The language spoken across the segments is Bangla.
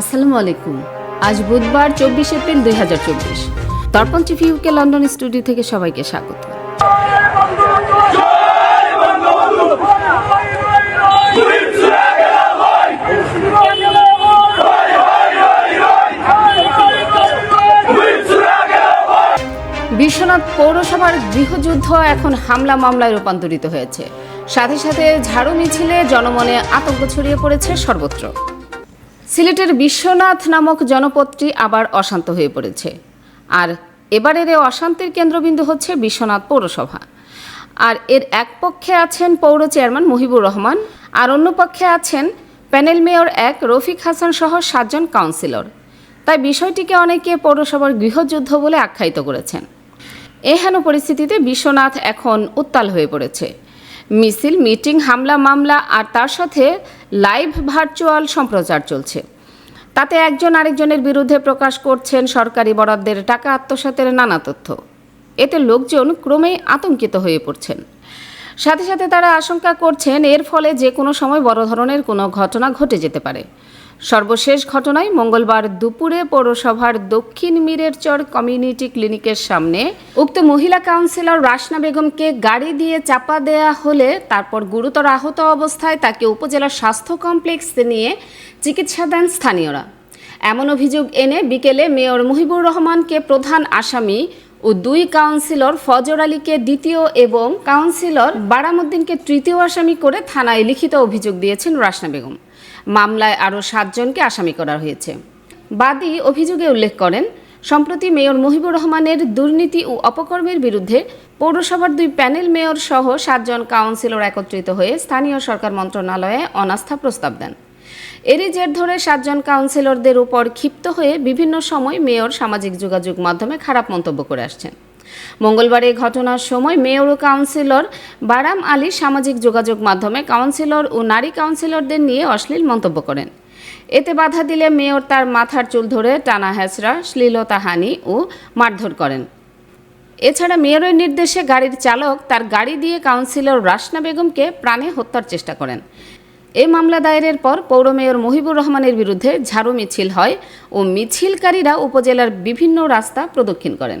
আসসালামু আলাইকুম। আজ বুধবার চব্বিশ এপ্রিল দুই হাজার চব্বিশ। দর্পণ টিভি ইউকে লন্ডন স্টুডিও থেকে সবাইকে স্বাগত। বিশ্বনাথ পৌরসভার গৃহযুদ্ধ এখন হামলা মামলায় রূপান্তরিত হয়েছে। সাথে সাথে ঝাড়ু মিছিলে জনমনে আতঙ্ক ছড়িয়ে পড়েছে সর্বত্র। সিলেটের বিশ্বনাথ নামক জনপদটি আবার অশান্ত হয়ে পড়েছে। আর এবারের এ অশান্তির কেন্দ্রবিন্দু হচ্ছে বিশ্বনাথ পৌরসভা। আর এর এক পক্ষে আছেন পৌর চেয়ারম্যান মুহিবুর রহমান, আর অন্য পক্ষে আছেন প্যানেল মেয়র এক রফিক হাসান সহ সাতজন কাউন্সিলর। তাই বিষয়টিকে অনেকে পৌরসভার গৃহযুদ্ধ বলে আখ্যায়িত করেছেন। এহেন পরিস্থিতিতে বিশ্বনাথ এখন উত্তাল হয়ে পড়েছে। মিছিল, মিটিং, হামলা, মামলা, আর তার সাথে লাইভ ভার্চুয়াল সম্প্রচার চলছে। তাতে একজন আরেকজনের বিরুদ্ধে প্রকাশ করছেন সরকারি বরাদ্দের টাকা আত্মসাতের নানা তথ্য। এতে লোকজন ক্রমে আতঙ্কিত হয়ে পড়ছেন। সাথে সাথে তারা আশঙ্কা করছেন, এর ফলে যে কোনো সময় বড় ধরনের কোনো ঘটনা ঘটে যেতে পারে। সর্বশেষ ঘটনায় মঙ্গলবার দুপুরে পৌরসভার দক্ষিণ মিরেরচর কমিউনিটি ক্লিনিকের সামনে উক্ত মহিলা কাউন্সিলর রাসনা বেগমকে গাড়ি দিয়ে চাপা দেয়া হলে তারপর গুরুতর আহত অবস্থায় তাকে উপজেলা স্বাস্থ্য কমপ্লেক্সে নিয়ে চিকিৎসা দেন স্থানীয়রা। এমন অভিযোগ এনে বিকেলে মেয়র মুহিবুর রহমানকে প্রধান আসামি ও দুই কাউন্সিলর ফজর আলীকে দ্বিতীয় এবং কাউন্সিলর বারামুদ্দিনকে তৃতীয় আসামি করে থানায় লিখিত অভিযোগ দিয়েছেন রাসনা বেগম। মামলায় আরও সাতজনকে আসামি করা হয়েছে। বাদী অভিযোগে উল্লেখ করেন, সম্প্রতি মেয়র মুহিবুর রহমানের দুর্নীতি ও অপকর্মের বিরুদ্ধে পৌরসভার দুই প্যানেল মেয়র সহ সাতজন কাউন্সিলর একত্রিত হয়ে স্থানীয় সরকার মন্ত্রণালয়ে অনাস্থা প্রস্তাব দেন। এরই জের ধরে সাতজন কাউন্সিলরদের উপর ক্ষিপ্ত হয়ে বিভিন্ন সময় মেয়র সামাজিক যোগাযোগ মাধ্যমে খারাপ মন্তব্য করে আসছেন। মঙ্গলবার এই ঘটনার সময় মেয়র ও কাউন্সিলর বারাম আলী সামাজিক যোগাযোগ মাধ্যমে কাউন্সিলর ও নারী কাউন্সিলরদের নিয়ে অশ্লীল মন্তব্য করেন। এতে বাধা দিলে মেয়র তার মাথার চুল ধরে টানা হ্যাচড়া শ্লীলতাহানি ও মারধর করেন। এছাড়া মেয়রের নির্দেশে গাড়ির চালক তার গাড়ি দিয়ে কাউন্সিলর রাসনা বেগমকে প্রাণে হত্যার চেষ্টা করেন। এই মামলা দায়েরের পর পৌর মেয়র মহিবুর রহমানের বিরুদ্ধে ঝাড়ু মিছিল হয় ও মিছিলকারীরা উপজেলার বিভিন্ন রাস্তা প্রদক্ষিণ করেন।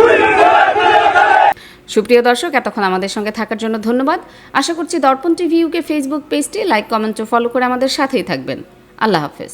সুপ্রিয় দর্শক, এতক্ষণ আমাদের সঙ্গে থাকার জন্য ধন্যবাদ। আশা করছি দর্পণ টিভি ইউকে ফেসবুক পেজটি লাইক কমেন্ট ও ফলো করে আমাদের সাথেই থাকবেন। আল্লাহ হাফেজ।